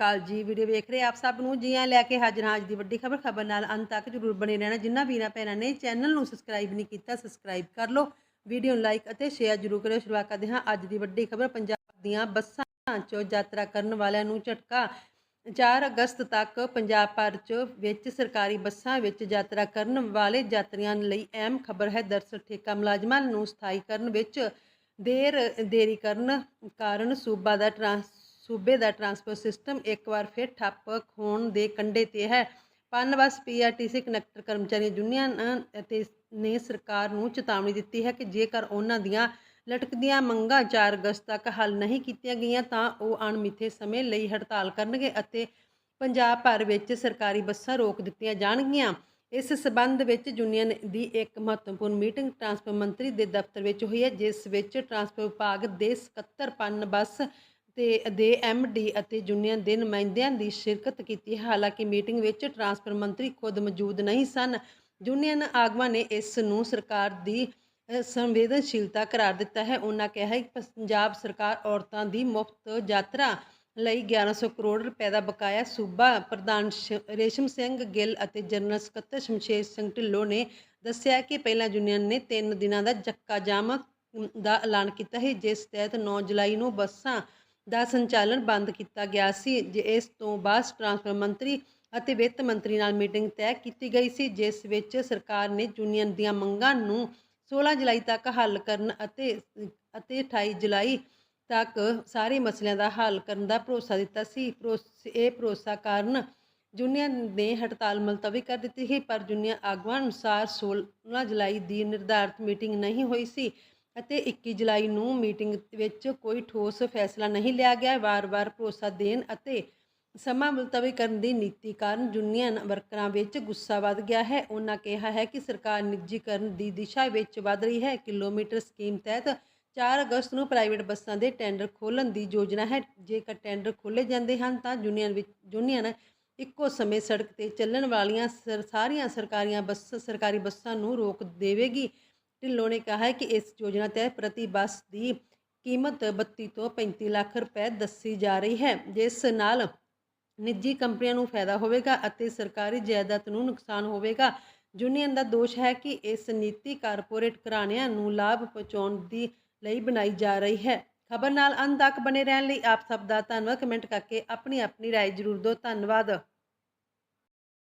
ਅਕਾਲ ਜੀ ਵੀਡੀਓ ਵੇਖ ਰਹੇ ਆਪ ਸਭ ਨੂੰ ਜੀਆਂ ਲੈ ਕੇ ਹਾਜ਼ਰ ਹਾਂ। ਅੱਜ ਦੀ ਵੱਡੀ ਖਬਰ ਖਬਰ ਨਾਲ ਅੰਤ ਤੱਕ ਜਰੂਰ ਬਣੇ ਰਹਿਣਾ। ਜਿਨ੍ਹਾਂ ਵੀਰਾਂ ਭੈਣਾਂ ਨੇ ਚੈਨਲ ਨੂੰ ਸਬਸਕ੍ਰਾਈਬ ਨਹੀਂ ਕੀਤਾ ਸਬਸਕ੍ਰਾਈਬ ਕਰ ਲਓ। ਵੀਡੀਓ ਨੂੰ ਲਾਈਕ ਅਤੇ ਸ਼ੇਅਰ ਜਰੂਰ ਕਰਿਓ। ਸ਼ੁਰੂਆਤ ਕਰਦੇ ਹਾਂ ਅੱਜ ਦੀ ਵੱਡੀ ਖਬਰ। ਪੰਜਾਬ ਦੀਆਂ ਬੱਸਾਂ 'ਚੋਂ ਯਾਤਰਾ ਕਰਨ ਵਾਲਿਆਂ ਨੂੰ ਝਟਕਾ। 4 ਅਗਸਤ ਤੱਕ ਪੰਜਾਬ ਭਰ 'ਚ ਵਿੱਚ ਸਰਕਾਰੀ ਬੱਸਾਂ ਵਿੱਚ ਯਾਤਰਾ ਕਰਨ ਵਾਲੇ ਯਾਤਰੀਆਂ ਲਈ ਅਹਿਮ ਖਬਰ ਹੈ। ਦਰਅਸਲ ਠੇਕਾ ਮੁਲਾਜ਼ਮਾਂ ਨੂੰ ਸਥਾਈ ਕਰਨ ਵਿੱਚ ਦੇਰ, ਦੇਰੀ ਕਰਨ ਕਾਰਨ ਸੂਬਾ ਦਾ ਟਰਾਂਸ ਸੂਬੇ ਦਾ ਟਰਾਂਸਪੋਰਟ ਸਿਸਟਮ ਇੱਕ ਵਾਰ ਫਿਰ ਠੱਪ ਹੋਣ ਦੇ ਕੰਢੇ ਤੇ ਹੈ। ਪਨਬਸ ਪੀਆਰਟੀਸੀ ਕਨੈਕਟਰ ਕਰਮਚਾਰੀ ਯੂਨੀਅਨ ਅਤੇ ਨੇ ਸਰਕਾਰ ਨੂੰ ਚੇਤਾਵਨੀ ਦਿੱਤੀ ਹੈ ਕਿ ਜੇਕਰ ਉਹਨਾਂ ਦੀਆਂ ਲਟਕਦੀਆਂ ਮੰਗਾਂ 4 ਅਗਸਤ ਤੱਕ ਹੱਲ ਨਹੀਂ ਕੀਤੀਆਂ ਗਈਆਂ ਤਾਂ ਉਹ ਅਣਮਿੱਥੇ ਸਮੇਂ ਲਈ ਹੜਤਾਲ ਕਰਨਗੇ ਅਤੇ ਪੰਜਾਬ ਭਰ ਵਿੱਚ ਸਰਕਾਰੀ ਬੱਸਾਂ ਰੋਕ ਦਿੱਤੀਆਂ ਜਾਣਗੀਆਂ। ਇਸ ਸਬੰਧ ਵਿੱਚ ਯੂਨੀਅਨ ਦੀ ਇੱਕ ਮਹੱਤਵਪੂਰਨ ਮੀਟਿੰਗ ਟਰਾਂਸਪੋਰਟ ਮੰਤਰੀ ਦੇ ਦਫ਼ਤਰ ਵਿੱਚ ਹੋਈ ਹੈ, ਜਿਸ ਵਿੱਚ ਟਰਾਂਸਪੋਰਟ ਵਿਭਾਗ ਦੇ ਸਕੱਤਰ ਪਨ ਬੱਸ ਤੇ ਦੇ ਡੀ ਅਤੇ ਯੂਨੀਅਨ ਦੇ ਨੁਮਾਇੰਦਿਆਂ ਦੀ ਸ਼ਿਰਕਤ ਕੀਤੀ। ਹਾਲਾਂਕਿ ਮੀਟਿੰਗ ਵਿੱਚ ਟਰਾਂਸਪੋਰਟ ਮੰਤਰੀ ਖੁਦ ਮੌਜੂਦ ਨਹੀਂ ਸਨ। ਯੂਨੀਅਨ ਆਗੂਆਂ ਨੇ ਇਸ ਨੂੰ ਸਰਕਾਰ ਦੀ ਸੰਵੇਦਨਸ਼ੀਲਤਾ ਕਰਾਰ ਦਿੱਤਾ ਹੈ। ਉਹਨਾਂ ਕਿਹਾ ਹੈ ਕਿ ਪੰਜਾਬ ਸਰਕਾਰ ਔਰਤਾਂ ਦੀ ਮੁਫਤ ਯਾਤਰਾ ਲਈ 1100 ਕਰੋੜ ਰੁਪਏ ਦਾ ਬਕਾਇਆ ਸੂਬਾ ਪ੍ਰਧਾਨ ਸ਼- ਰੇਸ਼ਮ ਸਿੰਘ ਗਿੱਲ ਅਤੇ ਜਨਰਲ ਸਕੱਤਰ ਸ਼ਮਸ਼ੇਰ ਸਿੰਘ ਢਿੱਲੋਂ ਨੇ ਦੱਸਿਆ ਕਿ ਪਹਿਲਾਂ ਯੂਨੀਅਨ ਨੇ 3 ਦਿਨਾਂ ਦਾ ਜੱਕਾ ਜਾਮ ਦਾ ਐਲਾਨ ਕੀਤਾ ਹੈ ਜਿਸ ਤਹਿਤ 9 ਜੁਲਾਈ ਨੂੰ ਬੱਸਾਂ ਦਾ ਸੰਚਾਲਨ ਬੰਦ ਕੀਤਾ ਗਿਆ ਸੀ, ਜੇ ਇਸ ਤੋਂ ਬਾਅਦ ਟਰਾਂਸਪੋਰਟ ਮੰਤਰੀ ਅਤੇ ਵਿੱਤ ਮੰਤਰੀ ਨਾਲ ਮੀਟਿੰਗ ਤੈਅ ਕੀਤੀ ਗਈ ਸੀ, ਜਿਸ ਵਿੱਚ ਸਰਕਾਰ ਨੇ ਯੂਨੀਅਨ ਦੀਆਂ ਮੰਗਾਂ ਨੂੰ 16 ਜੁਲਾਈ ਤੱਕ ਹੱਲ ਕਰਨ ਅਤੇ ਅਤੇ 28 ਜੁਲਾਈ ਤੱਕ ਸਾਰੇ ਮਸਲਿਆਂ ਦਾ ਹੱਲ ਕਰਨ ਦਾ ਭਰੋਸਾ ਦਿੱਤਾ ਸੀ। ਭਰੋਸ- ਇਹ ਭਰੋਸਾ ਕਾਰਨ ਯੂਨੀਅਨ ਨੇ ਹੜਤਾਲ ਮੁਲਤਵੀ ਕਰ ਦਿੱਤੀ ਸੀ, ਪਰ ਯੂਨੀਅਨ ਆਗੂਆਂ ਅਨੁਸਾਰ 16 ਜੁਲਾਈ ਦੀ ਨਿਰਧਾਰਤ ਮੀਟਿੰਗ ਨਹੀਂ ਹੋਈ ਸੀ। ਅਤੇ 21 ਜੁਲਾਈ ਨੂੰ ਮੀਟਿੰਗ ਵਿੱਚ ਕੋਈ ਠੋਸ ਫੈਸਲਾ ਨਹੀਂ ਲਿਆ ਗਿਆ। ਵਾਰ-ਵਾਰ ਭਰੋਸਾ ਦੇਣ ਅਤੇ ਸਮਾਂ ਮੁਲਤਵੀ ਕਰਨ ਦੀ ਨੀਤੀ ਕਾਰਨ ਯੂਨੀਅਨ ਵਰਕਰਾਂ ਵਿੱਚ ਗੁੱਸਾ ਵੱਧ ਗਿਆ ਹੈ। ਉਹਨਾਂ ਕਿਹਾ ਹੈ ਕਿ ਸਰਕਾਰ ਨਿੱਜੀਕਰਨ ਦੀ ਦਿਸ਼ਾ ਵਿੱਚ ਵੱਧ ਰਹੀ ਹੈ। ਕਿਲੋਮੀਟਰ ਸਕੀਮ ਤਹਿਤ 4 ਅਗਸਤ ਨੂੰ ਪ੍ਰਾਈਵੇਟ ਬੱਸਾਂ ਦੇ ਟੈਂਡਰ ਖੋਲ੍ਹਣ ਦੀ ਯੋਜਨਾ ਹੈ। ਜੇਕਰ ਟੈਂਡਰ ਖੋਲ੍ਹੇ ਜਾਂਦੇ ਹਨ ਤਾਂ ਯੂਨੀਅਨ ਵਿੱਚ, ਯੂਨੀਅਨ ਇੱਕੋ ਸਮੇਂ ਸੜਕ ਤੇ ਚੱਲਣ ਵਾਲੀਆਂ ਸਰ- ਸਾਰੀਆਂ ਸਰਕਾਰੀਆਂ ਬੱਸ, ਸਰਕਾਰੀ ਬੱਸਾਂ ਨੂੰ ਰੋਕ ਦੇਵੇਗੀ। ਢਿੱਲੋਂ ਨੇ ਕਿਹਾ ਹੈ ਕਿ ਇਸ ਯੋਜਨਾ ਤਹਿਤ ਪ੍ਰਤੀ ਬੱਸ ਦੀ ਕੀਮਤ 32 ਤੋਂ 35 ਲੱਖ ਰੁਪਏ ਦੱਸੀ ਜਾ ਰਹੀ ਹੈ ਜਿਸ ਨਾਲ ਨਿੱਜੀ ਕੰਪਨੀਆਂ ਨੂੰ ਫਾਇਦਾ ਹੋਵੇਗਾ ਅਤੇ ਸਰਕਾਰੀ ਜਾਇਦਾਦ ਨੂੰ ਨੁਕਸਾਨ ਹੋਵੇਗਾ ਯੂਨੀਅਨ ਦਾ ਦੋਸ਼ ਹੈ ਕਿ ਇਸ ਨੀਤੀ ਕਾਰਪੋਰੇਟ ਘਰਾਣਿਆਂ ਨੂੰ ਲਾਭ ਪਹੁੰਚਾਉਣ ਦੀ ਲਈ ਬਣਾਈ ਜਾ ਰਹੀ ਹੈ ਖਬਰ ਨਾਲ ਅੰਤ ਤੱਕ ਬਨੇ ਰਹਿਣ ਲਈ ਆਪ ਸਭ ਦਾ ਧੰਨਵਾਦ ਕਮੈਂਟ ਕਰਕੇ ਆਪਣੀ ਆਪਣੀ رائے ਜ਼ਰੂਰ ਦਿਓ ਧੰਨਵਾਦ